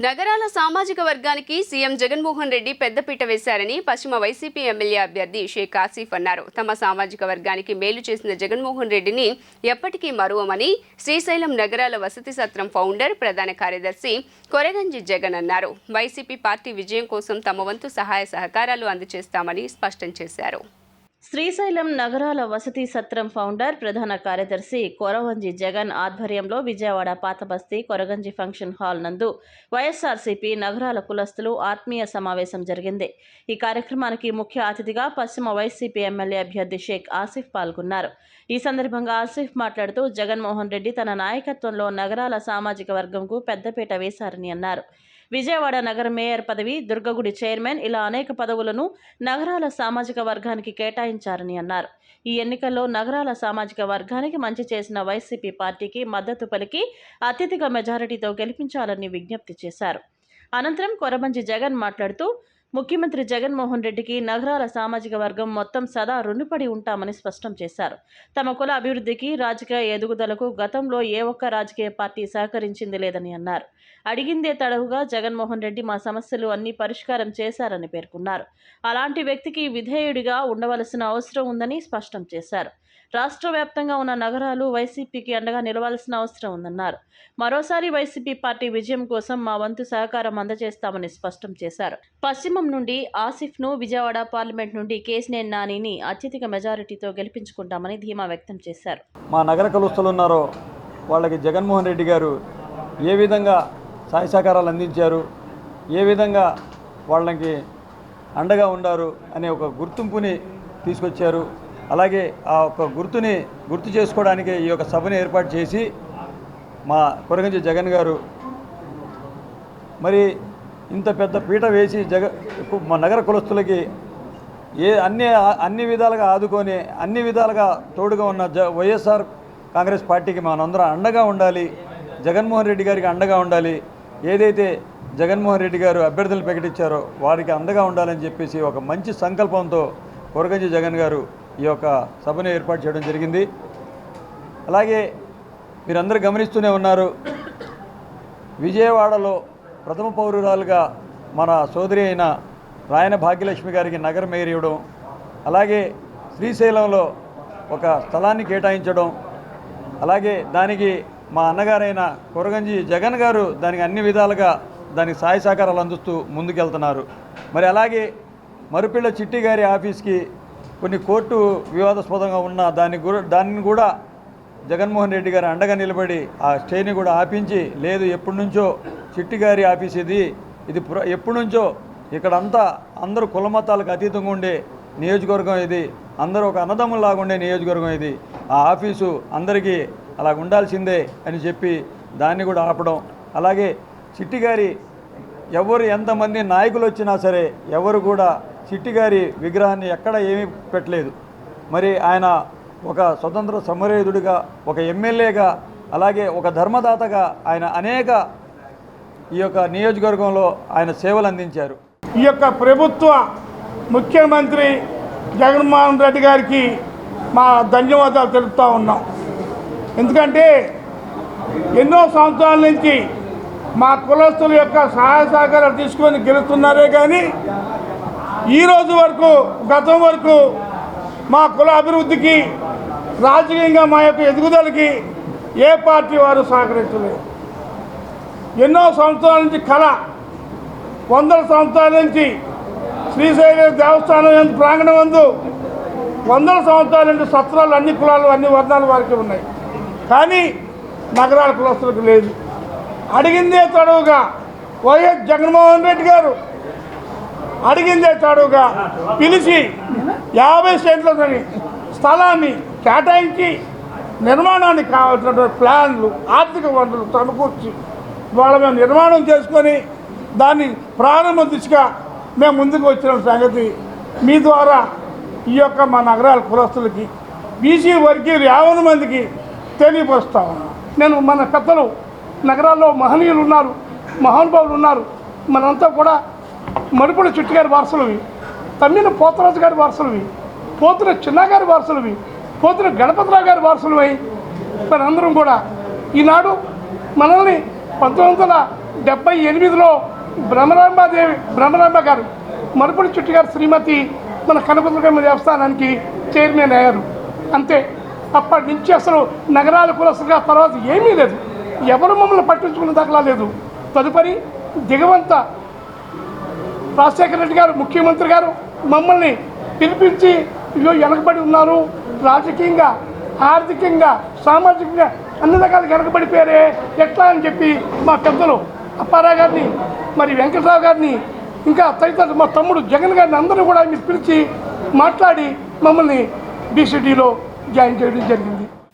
నగరాల సామాజిక వర్గానికి సీఎం జగన్మోహన్ రెడ్డి పెద్దపీట వేశారని పశ్చిమ వైసీపీ ఎమ్మెల్యే అభ్యర్థి షేక్ ఆసిఫ్ అన్నారు. తమ సామాజిక వర్గానికి మేలు చేసిన జగన్మోహన్ రెడ్డిని ఎప్పటికీ మరువమని శ్రీశైలం నగరాల వసతి సత్రం ఫౌండర్ ప్రధాన కార్యదర్శి కొరగంజి జగన్ అన్నారు. వైసీపీ పార్టీ విజయం కోసం తమ వంతు సహాయ సహకారాలు అందజేస్తామని స్పష్టం చేశారు. శ్రీశైలం నగరాల వసతి సత్రం ఫౌండర్ ప్రధాన కార్యదర్శి కొరవంజి జగన్ ఆధ్వర్యంలో విజయవాడ పాతబస్తీ కొరగంజి ఫంక్షన్ హాల్ నందు వైఎస్ఆర్సీపీ నగరాల కులస్తులు ఆత్మీయ సమావేశం జరిగింది. ఈ కార్యక్రమానికి ముఖ్య అతిథిగా పశ్చిమ వైసీపీ ఎమ్మెల్యే అభ్యర్థి షేక్ ఆసిఫ్ పాల్గొన్నారు. ఈ సందర్భంగా ఆసిఫ్ మాట్లాడుతూ జగన్మోహన్ రెడ్డి తన నాయకత్వంలో నగరాల సామాజిక వర్గంకు పెద్దపీట వేశారని అన్నారు. విజయవాడ నగర మేయర్ పదవి దుర్గగుడి చైర్మన్ ఇలా అనేక పదవులను నగరాల సామాజిక వర్గానికి కేటాయించారని అన్నారు. ఈ ఎన్నికల్లో నగరాల సామాజిక వర్గానికి మంచి చేసిన వైసీపీ పార్టీకి మద్దతు పలికి అత్యధిక మెజారిటీతో గెలిపించాలని విజ్ఞప్తి చేశారు. అనంతరం కొరబంజి జగన్ మాట్లాడుతూ ముఖ్యమంత్రి జగన్మోహన్ రెడ్డికి నగరాల సామాజిక వర్గం మొత్తం సదా రుణపడి ఉంటామని స్పష్టం చేశారు. తమ కుల అభివృద్ధికి రాజకీయ ఎదుగుదలకు గతంలో ఏ ఒక్క రాజకీయ పార్టీ సహకరించింది లేదని అన్నారు. అడిగిందే తడవుగా జగన్మోహన్ రెడ్డి మా సమస్యలు అన్ని పరిష్కారం చేశారని పేర్కొన్నారు. అలాంటి వ్యక్తికి విధేయుడిగా ఉండవలసిన అవసరం ఉందని స్పష్టం చేశారు. రాష్ట్ర వ్యాప్తంగా ఉన్న నగరాలు వైసీపీకి అండగా నిలవాల్సిన అవసరం ఉందన్నారు. మరోసారి వైసీపీ పార్టీ విజయం కోసం మా వంతు సహకారం అందజేస్తామని స్పష్టం చేశారు. పశ్చిమం నుండి ఆసిఫ్ను విజయవాడ పార్లమెంట్ నుండి కేసినేని నానిని అత్యధిక మెజారిటీతో గెలిపించుకుంటామని ధీమా వ్యక్తం చేశారు. మా నగర కులస్తులు ఉన్నారో వాళ్ళకి జగన్మోహన్ రెడ్డి గారు ఏ విధంగా సహాయ సహకారాలు అందించారు ఏ విధంగా వాళ్ళకి అండగా ఉండారు అనే ఒక గుర్తింపుని తీసుకొచ్చారు. అలాగే ఆ ఒక గుర్తుని గుర్తు చేసుకోవడానికి ఈ యొక్క సభని ఏర్పాటు చేసి మా కొరగంజి జగన్ గారు మరి ఇంత పెద్ద పీట వేసి జగ మా నగర కులస్తులకి ఏ అన్ని అన్ని విధాలుగా ఆదుకొని అన్ని విధాలుగా తోడుగా ఉన్న జ వైఎస్ఆర్ కాంగ్రెస్ పార్టీకి మనందరం అండగా ఉండాలి జగన్మోహన్ రెడ్డి గారికి అండగా ఉండాలి. ఏదైతే జగన్మోహన్ రెడ్డి గారు అభ్యర్థులు ప్రకటించారో వారికి అండగా ఉండాలని చెప్పేసి ఒక మంచి సంకల్పంతో కొరగంజి జగన్ గారు ఈ యొక్క సభను ఏర్పాటు చేయడం జరిగింది. అలాగే మీరందరూ గమనిస్తూనే ఉన్నారు విజయవాడలో ప్రథమ పౌరురాలుగా మన సోదరి అయిన రాయన భాగ్యలక్ష్మి గారికి నగర మేయర్ ఇవ్వడం అలాగే శ్రీశైలంలో ఒక స్థలాన్ని కేటాయించడం అలాగే దానికి మా అన్నగారైన కొరగంజి జగన్ గారు దానికి అన్ని విధాలుగా దానికి సహాయ సహకారాలు అందిస్తూ ముందుకెళ్తున్నారు. మరి అలాగే మరుపిళ్ళ చిట్టి గారి ఆఫీస్కి కొన్ని కోర్టు వివాదాస్పదంగా ఉన్న దాన్ని కూడా దాన్ని కూడా జగన్మోహన్ రెడ్డి గారు అండగా నిలబడి ఆ స్టేని కూడా ఆపించి లేదు ఎప్పటి నుంచో చిట్టి గారి ఆఫీస్ ఇది ఇది ఎప్పటి నుంచో ఇక్కడంతా అందరూ కులమతాలకు అతీతంగా ఉండే నియోజకవర్గం ఇది అందరూ ఒక అన్నదమ్ములాగా ఉండే నియోజకవర్గం ఇది. ఆ ఆఫీసు అందరికీ అలా ఉండాల్సిందే అని చెప్పి దాన్ని కూడా ఆపడం. అలాగే చిట్టి గారి ఎవరు ఎంతమంది నాయకులు వచ్చినా సరే ఎవరు కూడా చిట్టిగారి విగ్రహాన్ని ఎక్కడ ఏమీ పెట్టలేదు. మరి ఆయన ఒక స్వతంత్ర సమరయుధుడిగా ఒక ఎమ్మెల్యేగా అలాగే ఒక ధర్మదాతగా ఆయన అనేక ఈ యొక్క నియోజకవర్గంలో ఆయన సేవలు అందించారు. ఈ యొక్క ప్రభుత్వ ముఖ్యమంత్రి జగన్మోహన్ రెడ్డి గారికి మా ధన్యవాదాలు తెలుపుతూ ఉన్నాం. ఎందుకంటే ఎన్నో సంవత్సరాల నుంచి మా కులస్తుల యొక్క సహాయ సహకారాలు తీసుకొని గెలుస్తున్నారే కానీ ఈ రోజు వరకు గతం వరకు మా కుల అభివృద్ధికి రాజకీయంగా మా యొక్క ఎదుగుదలకి ఏ పార్టీ వారు సహకరించలేదు. ఎన్నో సంవత్సరాల నుంచి కళ వందల సంవత్సరాల నుంచి శ్రీశైల దేవస్థానం ప్రాంగణం అందు వందల సంవత్సరాల నుండి సత్రాలు అన్ని కులాలు అన్ని వర్ణాలు వారికి ఉన్నాయి. కానీ నగరాల కులస్తులకు లేదు. అడిగిందే తడవుగా వైఎస్ జగన్మోహన్ రెడ్డి గారు అడిగిందే తాడుగా పిలిచి యాభై సెంట్ల స్థలాన్ని కేటాయించి నిర్మాణానికి కావాల్సినటువంటి ప్లాన్లు ఆర్థిక వనరులు సమకూర్చి వాళ్ళ మేము నిర్మాణం చేసుకొని దాన్ని ప్రారంభ దిశగా మేము ముందుకు వచ్చిన సంగతి మీ ద్వారా ఈ యొక్క మా నగరాల కులస్తులకి బీసీ వర్గీయులు యావన మందికి తెలియపరుస్తా ఉన్నాను నేను మన పెద్దలు నగరాల్లో మహనీయులు ఉన్నారు మహానుభావులు ఉన్నారు మనంతా కూడా మణిపూడి చెట్టు గారి వారసులవి తమ్మిన పోతరాజు గారి వారసులవి పోతుల చిన్నగారి వారసులవి పోతుల గణపతిరావు గారి వారసులమై మనందరం కూడా ఈనాడు మనల్ని పంతొమ్మిది వందల డెబ్బై ఎనిమిదిలో భ్రమరాంబాదేవి భ్రమరాంబ గారు మరుపుడి చుట్టు గారు శ్రీమతి మన కనపదుర్గమ్మ దేవస్థానానికి చైర్మన్ అయ్యారు. అంతే. అప్పటి నుంచి అసలు నగరాల కులసుగా తర్వాత ఏమీ లేదు. ఎవరు మమ్మల్ని పట్టించుకున్న దాఖలా లేదు. తదుపరి దిగవంత రాజశేఖర రెడ్డి గారు ముఖ్యమంత్రి గారు మమ్మల్ని పిలిపించి ఇవో వెనకబడి ఉన్నారు. రాజకీయంగా ఆర్థికంగా సామాజికంగా అన్ని రకాలు వెనకబడిపోయారే. ఎట్లా? అని చెప్పి మా పెద్దలు అప్పారావు గారిని మరి వెంకటరావు గారిని ఇంకా తదితరులు మా తమ్ముడు జగన్ గారిని అందరూ కూడా మీరు పిలిచి మాట్లాడి మమ్మల్ని బీసీడీలో జాయిన్ చేయడం జరిగింది.